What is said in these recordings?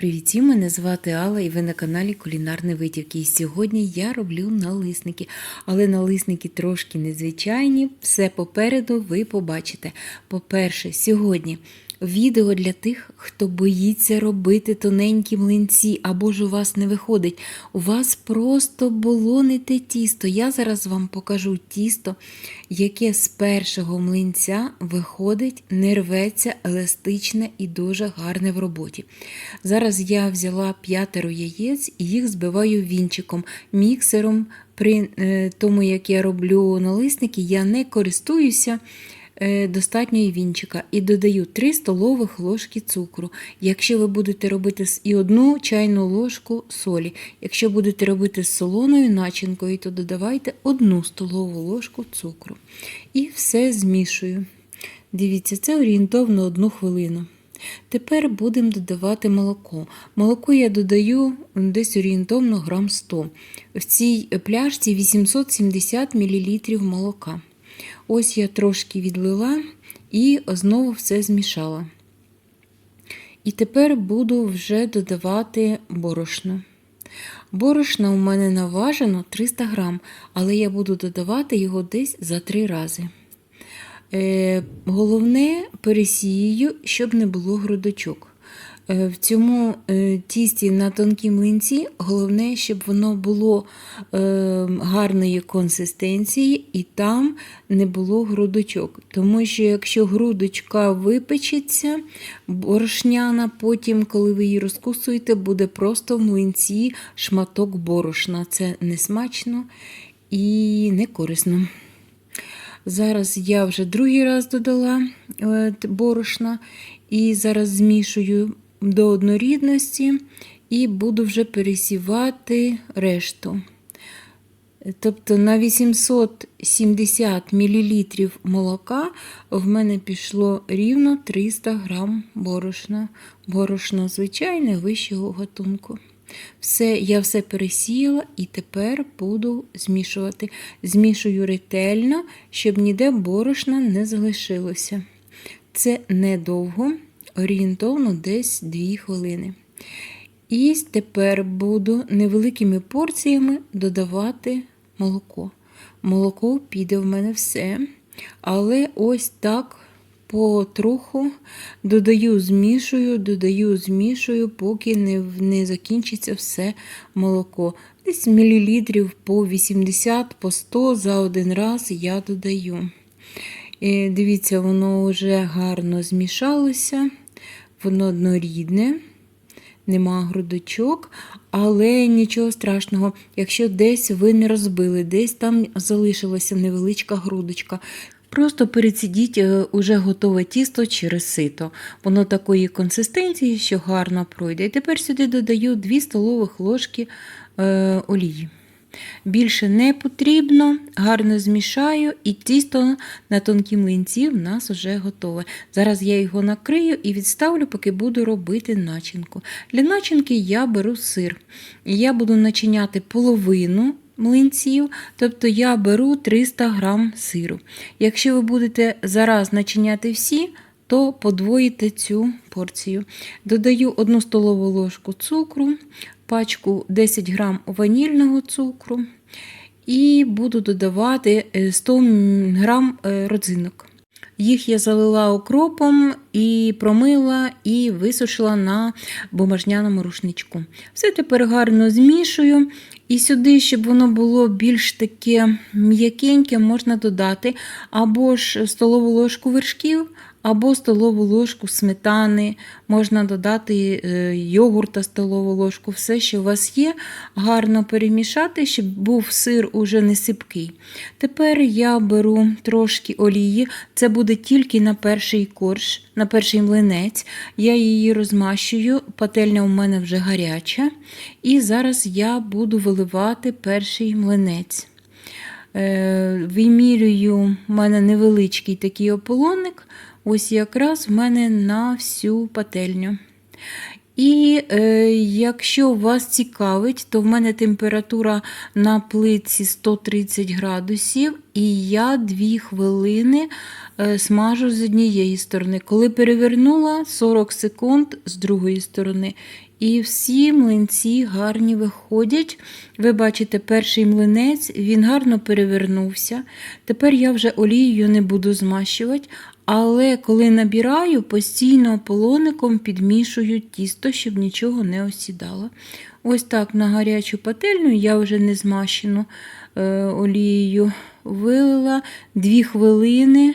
Привіт, мене звати Алла і ви на каналі Кулінарні Витівки. І сьогодні я роблю налисники, але налисники трошки незвичайні. Все попереду ви побачите. По-перше, сьогодні відео для тих, хто боїться робити тоненькі млинці, або ж у вас не виходить. У вас просто було не те тісто. Я зараз вам покажу тісто, яке з першого млинця виходить, не рветься, еластичне і дуже гарне в роботі. Зараз я взяла п'ятеро яєць і їх збиваю вінчиком, міксером. При е, тому, як я роблю налисники, я не користуюся е, достатньо і вінчика і додаю 3 столових ложки цукру. Якщо ви будете робити і одну чайну ложку солі. Якщо будете робити з солоною начинкою, то додавайте одну столову ложку цукру. І все змішую. Дивіться, це орієнтовно одну хвилину. Тепер будемо додавати молоко. Молоко я додаю десь орієнтовно грам 100. В цій пляшці 870 мл молока. Ось я трошки відлила і знову все змішала. І тепер буду вже додавати борошно. Борошна у мене наважено 300 грам, але я буду додавати його десь за 3 рази. Е, головне пересію, щоб не було грудочок. Е, в цьому е, тісті на тонкі млинці головне, щоб воно було е, гарної консистенції і там не було грудочок. Тому що якщо грудочка випечеться, борошняна, потім, коли ви її розкусуєте, буде просто в млинці шматок борошна. Це не смачно і не корисно. Зараз я вже другий раз додала борошна і зараз змішую до однорідності і буду вже пересівати решту. Тобто на 870 мл молока в мене пішло рівно 300 грам борошна. Борошно звичайне вищого гатунку. Все, я все пересіяла і тепер буду змішувати. Змішую ретельно, щоб ніде борошна не залишилося. Це недовго, орієнтовно десь 2 хвилини. І тепер буду невеликими порціями додавати молоко. Молоко піде в мене все. Але ось так потроху додаю, змішую, додаю, змішую, поки не, не закінчиться все молоко. Десь мілілітрів по 80, по 100 за один раз я додаю. І дивіться, воно вже гарно змішалося, воно однорідне нема грудочок, але нічого страшного, якщо десь ви не розбили, десь там залишилася невеличка грудочка. Просто перецідіть е, уже готове тісто через сито. Воно такої консистенції, що гарно пройде. І тепер сюди додаю 2 столових ложки е, олії. Більше не потрібно, гарно змішаю, і тісто на тонкі млинці в нас вже готове. Зараз я його накрию і відставлю, поки буду робити начинку. Для начинки я беру сир. Я буду начиняти половину млинців, тобто я беру 300 грам сиру. Якщо ви будете зараз начиняти всі, то подвоїте цю порцію. Додаю 1 столову ложку цукру, пачку 10 грам ванільного цукру і буду додавати е, 100 грам е, родзинок. Їх я залила окропом і промила і висушила на бумажняному рушничку. Все тепер гарно змішую. І сюди, щоб воно було більш таке м'якеньке, можна додати або ж столову ложку вершків, або столову ложку сметани, можна додати е, йогурта столову ложку, все, що у вас є, гарно перемішати, щоб був сир уже не сипкий. Тепер я беру трошки олії, це буде тільки на перший корж, на перший млинець. Я її розмащую, пательня у мене вже гаряча. І зараз я буду виливати перший млинець. Е, Вимірюю, в мене невеличкий такий ополонник, ось якраз в мене на всю пательню. І е, якщо вас цікавить, то в мене температура на плитці 130 градусів, і я 2 хвилини е, смажу з однієї сторони. Коли перевернула 40 секунд з другої сторони. І всі млинці гарні виходять. Ви бачите, перший млинець, він гарно перевернувся. Тепер я вже олією не буду змащувати, але коли набираю, постійно полоником підмішую тісто, щоб нічого не осідало. Ось так на гарячу пательню я вже не змащену е, олією вилила 2 хвилини,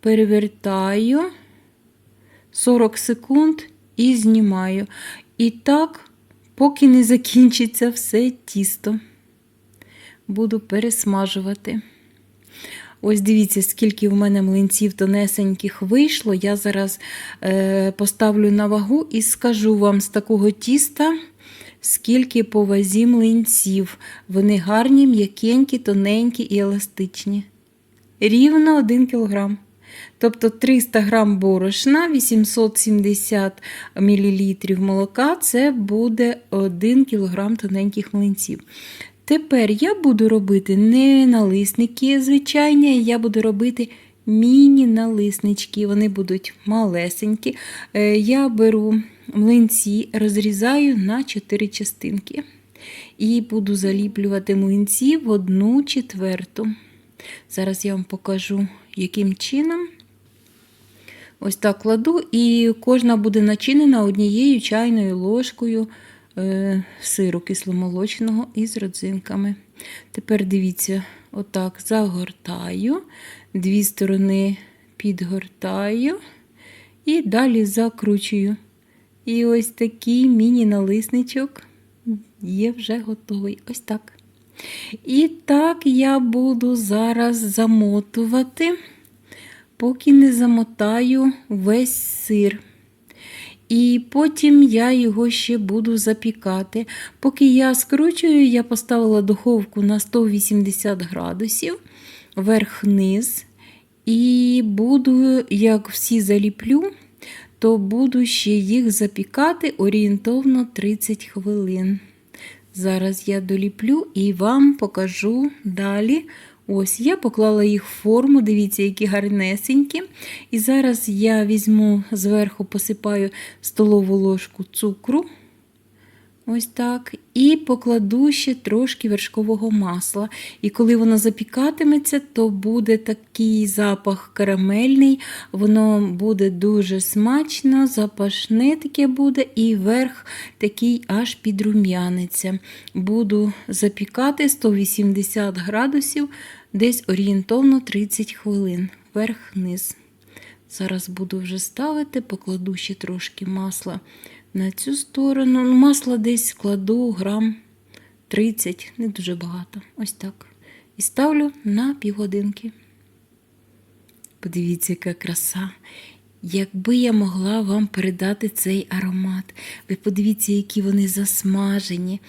перевертаю 40 секунд і знімаю. І так, поки не закінчиться все тісто, буду пересмажувати. Ось дивіться, скільки в мене млинців тонесеньких вийшло. Я зараз е, поставлю на вагу і скажу вам з такого тіста, скільки по вазі млинців. Вони гарні, м'якенькі, тоненькі і еластичні. Рівно 1 кілограм. Тобто 300 грам борошна, 870 мл молока це буде 1 кг тоненьких млинців. Тепер я буду робити не налисники звичайні, я буду робити міні-налиснички. Вони будуть малесенькі. Е, Я беру млинці, розрізаю на 4 частинки. І буду заліплювати млинці в одну четверту. Зараз я вам покажу, яким чином. Ось так кладу, і кожна буде начинена однією чайною ложкою сиру кисломолочного із родзинками. Тепер дивіться, отак загортаю, дві сторони підгортаю і далі закручую. І ось такий міні-налисничок є вже готовий. Ось так. І так я буду зараз замотувати, поки не замотаю весь сир. І потім я його ще буду запікати. Поки я скручую, я поставила духовку на 180 градусів верх-низ. І буду, як всі заліплю, то буду ще їх запікати орієнтовно 30 хвилин. Зараз я доліплю і вам покажу далі. Ось, я поклала їх в форму, дивіться, які гарнесенькі. І зараз я візьму зверху, посипаю столову ложку цукру. Ось так. І покладу ще трошки вершкового масла. І коли воно запікатиметься, то буде такий запах карамельний, воно буде дуже смачно, запашне таке буде, і верх такий аж підрум'яниться. Буду запікати 180 градусів, десь орієнтовно 30 хвилин. Верх-низ. Зараз буду вже ставити, покладу ще трошки масла на цю сторону. Ну, Масла десь кладу грам 30, не дуже багато. Ось так. І ставлю на півгодинки. Подивіться, яка краса. Якби я могла вам передати цей аромат, ви подивіться, які вони засмажені,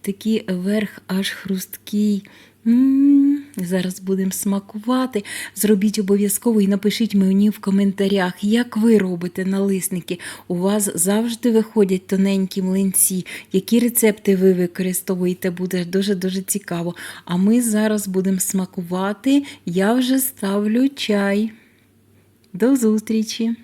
такий верх аж хрусткий. М-м-м. Зараз будемо смакувати. Зробіть обов'язково і напишіть мені в коментарях, як ви робите налисники. У вас завжди виходять тоненькі млинці. Які рецепти ви використовуєте, буде дуже-дуже цікаво. А ми зараз будемо смакувати. Я вже ставлю чай. До зустрічі!